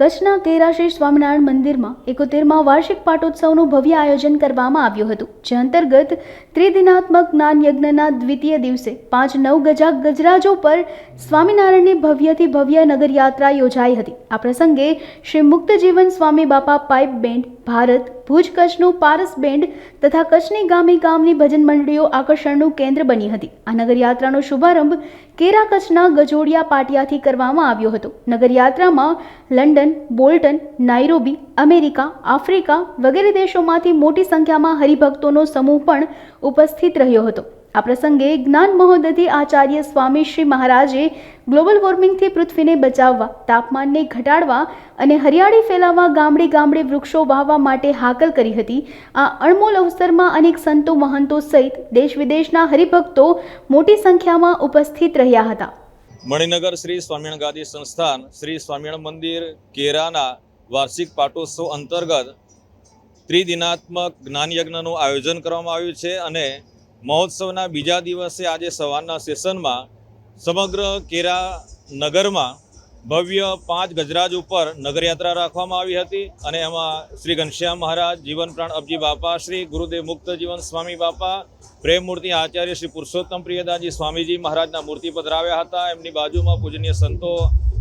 કચ્છના કેરાશ્રી સ્વામિનારાયણ મંદિરમાં એકોતેરમાં વાર્ષિક પાટોત્સવનું ભવ્ય આયોજન કરવામાં આવ્યું હતું, જે અંતર્ગત ત્રિદિનાત્મક જ્ઞાન યજ્ઞના દ્વિતીય દિવસે પાંચ નવ ગજા ગજરાજો પર સ્વામિનારાયણની ભવ્યથી ભવ્ય નગરયાત્રા યોજાઈ હતી. આ પ્રસંગે શ્રી મુક્તજીવન સ્વામી બાપા પાઇપ બેન્ડ, ભારત, ભુજ કચ્છનું પારસ બેન્ડ તથા કચ્છની ગામી ગામની ભજન મંડળીઓ આકર્ષણનું કેન્દ્ર બની હતી. આ નગરયાત્રાનો શુભારંભ કેરા કચ્છના ગજોડિયા પાટિયાથી કરવામાં આવ્યો હતો. નગરયાત્રામાં London Bolton Nairobi America Africa વગેરે દેશોમાંથી મોટી સંખ્યામાં હરિભક્તોનો સમૂહ પણ ઉપસ્થિત રહ્યો હતો. આ પ્રસંગે જ્ઞાન મહોદધિ આચાર્ય સ્વામી શ્રી મહારાજે ગ્લોબલ વોર્મિંગથી પૃથ્વીને બચાવવા, તાપમાનને ઘટાડવા અને હરિયાળી ફેલાવવા ગામડે ગામડે વૃક્ષો વાવવા માટે હાકલ કરી હતી. આ અણમોલ અવસરમાં અનેક સંતો મહંતો સહિત દેશ વિદેશના હરિભક્તો મોટી સંખ્યામાં ઉપસ્થિત રહ્યા હતા. મણિનગર શ્રી સ્વામિનારાયણ ગાદી સંસ્થાન શ્રી સ્વામિનારાયણ મંદિર કેરાના વાર્ષિક પાટોત્સવ અંતર્ગત ત્રિદિનાત્મક જ્ઞાનયજ્ઞનું આયોજન કરવામાં આવ્યું છે અને મહોત્સવના બીજા દિવસે આજે સવારના સેશનમાં સમગ્ર કેરા નગરમાં ભવ્ય પાંચ ગજરાજ ઉપર નગરયાત્રા રાખવામાં આવી હતી અને એમાં શ્રી ઘનશ્યામ મહારાજ, જીવન પ્રાણ અબજી બાપા, શ્રી ગુરુદેવ મુક્ત જીવન સ્વામી બાપા પ્રેમમૂર્તિ આચાર્ય શ્રી પુરુષોત્તમ પ્રિયદાજી સ્વામીજી મહારાજના મૂર્તિ પધરાવ્યા હતા. એમની બાજુમાં પૂજનીય સંતો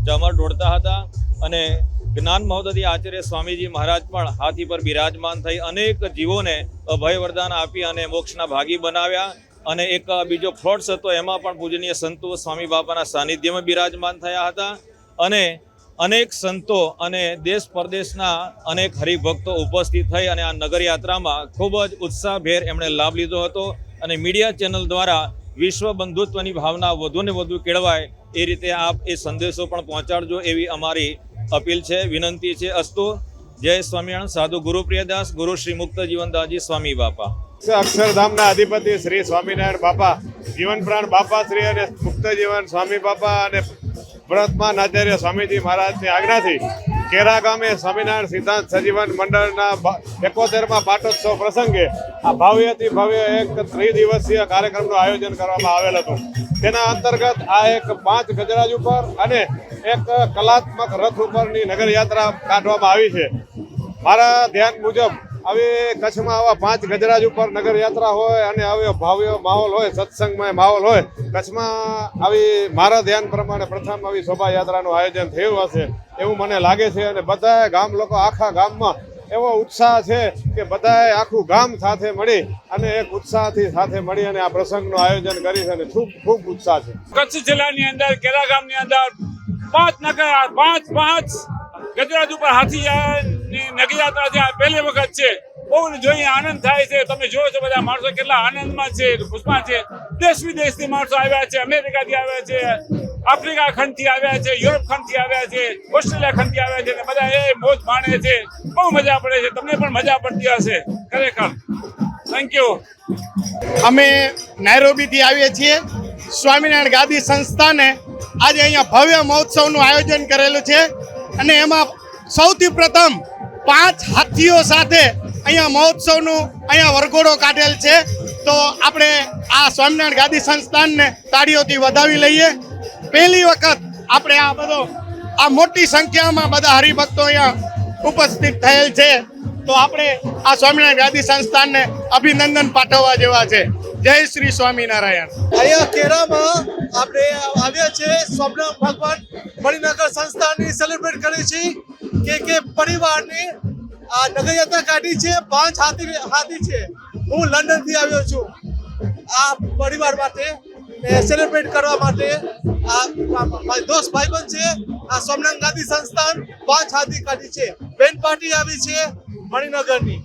ચમર ઢોળતા હતા અને જ્ઞાન મહોદય આચાર્ય સ્વામીજી મહારાજ પણ હાથી પર બિરાજમાન થઈ અનેક જીવોને અભય વરદાન આપી અને મોક્ષના ભાગી બનાવ્યા અને એક બીજો ફ્લોટ્સ હતો. એમાં પણ પૂજનીય સંતો સ્વામી બાપાના સાનિધ્યમાં બિરાજમાન થયા હતા. અને અનેક સંતો અને દેશ પરદેશના અનેક હરિભક્તો ઉપસ્થિત થઈ અને આ નગરયાત્રામાં ખૂબ જ ઉત્સાહભેર એમણે લાભ લીધો હતો અને મીડિયા ચેનલ દ્વારા વિશ્વ બંધુત્વની ભાવના વધુને વધુ કેળવાય એ રીતે આપ એ સંદેશો પણ પહોંચાડજો એવી અમારી અપીલ છે, વિનંતી છે. અસ્તુ, જય સ્વામિનારાયણ. સાધુ ગુરુ પ્રિયદાસ, ગુરુ શ્રી મુક્ત જીવનદાસજી સ્વામી બાપા. અક્ષરધામના અધિપતિ શ્રી સ્વામિનારાયણ બાપા જીવન પ્રાણ બાપા શ્રી અને મુક્ત જીવન સ્વામી બાપા અને વ્રતમાન આચાર્ય સ્વામીજી મહારાજની આજ્ઞાથી કેરા ગામે સ્વામિનારાયણ સિદ્ધાંત સજીવન મંડળના એકોતેરમાં પાટોત્સવ પ્રસંગે આ ભવ્યથી ભવ્ય એક ત્રિદિવસીય કાર્યક્રમનું આયોજન કરવામાં આવેલ હતું. તેના અંતર્ગત આ એક પાંચ ગજરાજ ઉપર અને એક કલાત્મક રથ ઉપરની નગરયાત્રા કાઢવામાં આવી છે. મારા ધ્યાન મુજબ આવી કચ્છમાં આવા પાંચ ગજરાજ ઉપર નગરયાત્રા હોય અને હવે ભાવ્ય માહોલ હોય, સત્સંગમય માહોલ હોય, કચ્છમાં આવી મારા ધ્યાન પ્રમાણે પ્રથમ આવી શોભાયાત્રાનું આયોજન થયું હશે એવું મને લાગે છે અને બધા ગામ લોકો આખા ગામમાં એવો ઉત્સાહ છે કે બધાએ આખું ગામ સાથે મળી અને એક ઉત્સાહથી સાથે મળી અને આ પ્રસંગનું આયોજન કરી છે અને ખૂબ ખૂબ ઉત્સાહ છે. કચ્છ જિલ્લાની અંદર, કેરા ગામની અંદર પાંચ નગર, પાંચ પાંચ ગજરાજ ઉપર હાથીયાની નગરયાત્રા જે પહેલી વખત છે. બહુ જોઈ આનંદ થાય છે. તમે જોયો છો બધા માણસો કેટલા આનંદમાં છે, ખુશમાં છે. દેશ વિદેશથી માણસો આવ્યા છે, અમેરિકાથી આવ્યા છે, આફ્રિકા ખંડથી આવ્યા છે, યુરોપ ખંડથી આવ્યા છે, ઓસ્ટ્રેલિયા ખંડથી આવ્યા છે બધા એ મોજ માણે છે. બહુ મજા પડે છે. તમને પણ મજા પડતી હશે. ખરેખર. થેન્ક યુ અમે નાયરોબીથી આવીએ છીએ. સ્વામિનારાયણ ગાદી સંસ્થાને આજે અહીંયા ભવ્ય મહોત્સવનું આયોજન કરેલું છે. અને એમાં સૌથી પ્રથમ પાંચ હાથીઓ સાથે અહીંયા મહોત્સવનું અહીંયા વરઘોડો કાઢેલ છે. તો આપણે આ સ્વામિનારાયણ ગાદી સંસ્થાનને તાળીઓથી વધાવી લઈએ. પહેલી વખત આપણે આ બધો, આ મોટી સંખ્યામાં બધા હરિભક્તો અહીંયા ઉપસ્થિત થયેલ છે. તો આપણે આ સ્વામિનારાયણ ગાદી સંસ્થાનને અભિનંદન પાઠવવા જેવા છે. જય શ્રી સ્વામિનારાયણ. અહીંયા કેરામાં આપણે આવ્યા છે સ્વપ્ન ભગવાન મણિનગર સંસ્થાની સેલિબ્રેટ કરી છે કે કે પરિવારની આ નગરયાત્રા કાઢી છે પાંચ હાથી હાથી છે. હું લંડનથી આવ્યો છું. આ પરિવાર માટે સેલિબ્રેટ કરવા માટે આ મારા દોસ્ત ભાઈબંધ છે આ સોમનાથ ગાંધી સંસ્થાન પાંચ હાથી કાઢી છે. બેન પાર્ટી આવી છે મણિનગરની.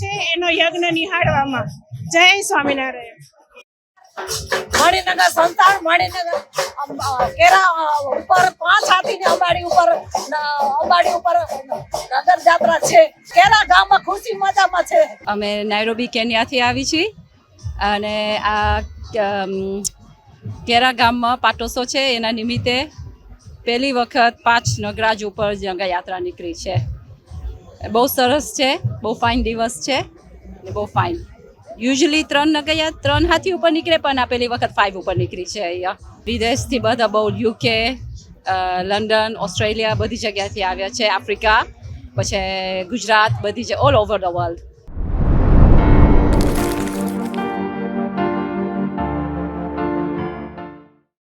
છે એનો યજ્ઞ નિહાળવામાં. જય સ્વામિનારાયણ. મણિનગર સંતાન મણિનગર કેરા ઉપર પાંચ હાથીની અંબાડી ઉપર અંબાડી ઉપર નગર જાત્રા છે. કેરા ગામમાં ખુશી મજામાં છે. અમે નાયરોબી કેન્યાથી આવી છીએ. અને આ કેરા ગામમાં પાટોસો છે એના નિમિત્તે પહેલી વખત પાંચ નગરાજ ઉપર જંગા યાત્રા નીકળી છે. બહુ સરસ છે, બહુ ફાઇન દિવસ છે ને બહુ ફાઇન યુઝલી ત્રણ નગર ત્રણ હાથી ઉપર નીકળે પણ આ પહેલી વખત ફાઇવ ઉપર નીકળી છે અહીંયા. વિદેશથી બધા બહુ યુકે લંડન ઓસ્ટ્રેલિયા બધી જગ્યાથી આવ્યા છે આફ્રિકા પછી ગુજરાત બધી જ ઓલ ઓવર ધ વર્લ્ડ